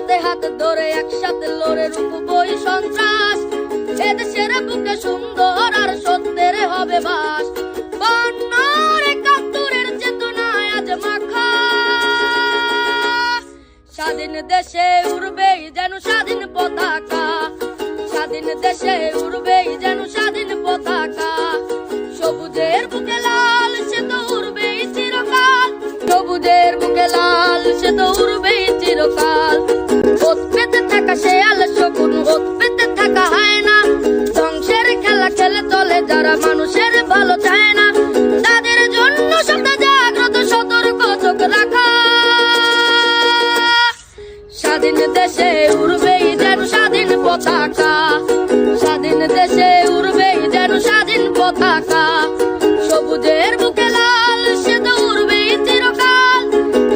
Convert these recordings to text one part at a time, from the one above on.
হাতে হাতে ধরে, একসাথে লড়ে রূপবই সন্ত্রাস। এদেশের বুকে সুন্দর আর সত্যের হবে বাস। স্বাধীন দেশে উড়বেই যেন স্বাধীন পতাকা। স্বাধীন দেশে উড়বেই যেন স্বাধীন পতাকা। সবুজের বুকে লাল, সে তো উড়বেই চিরকাল। সবুজের বুকে লাল, সে তো উড়বেই দেশে উড়বেই যেন স্বাধীন পতাকা। স্বাধীন দেশে উড়বেই যেন স্বাধীন পতাকা। সবুজের বুকে লাল, সে তো উড়বেই চিরকাল।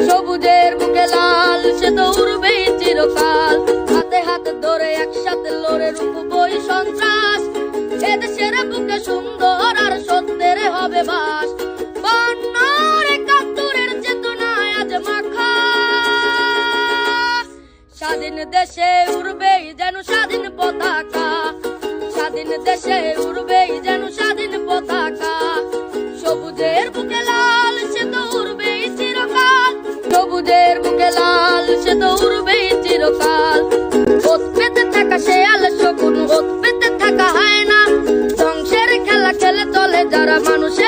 সবুজের বুকে লাল, সে তো উড়বেই চিরকাল। হাতে হাতে ধরে একসাথে লড়ে রূপবই সন্ত্রাস। এদেশের বুকে সুন্দর আর স্বাধীন দেশে উড়বে যেন স্বাধীন পতাকা। স্বাধীন দেশে উড়বে যেন স্বাধীন পতাকা। সবুজের বুকে লাল, সে তো উড়বে চিরকাল। সবুজের বুকে লাল, সে তো উড়বে চিরকাল। ওত পেতে থাকা সে আল শকুন, ওত পেতে থাকা হয় না ধ্বংসের খেলা খেলে চলে যারা মানুষের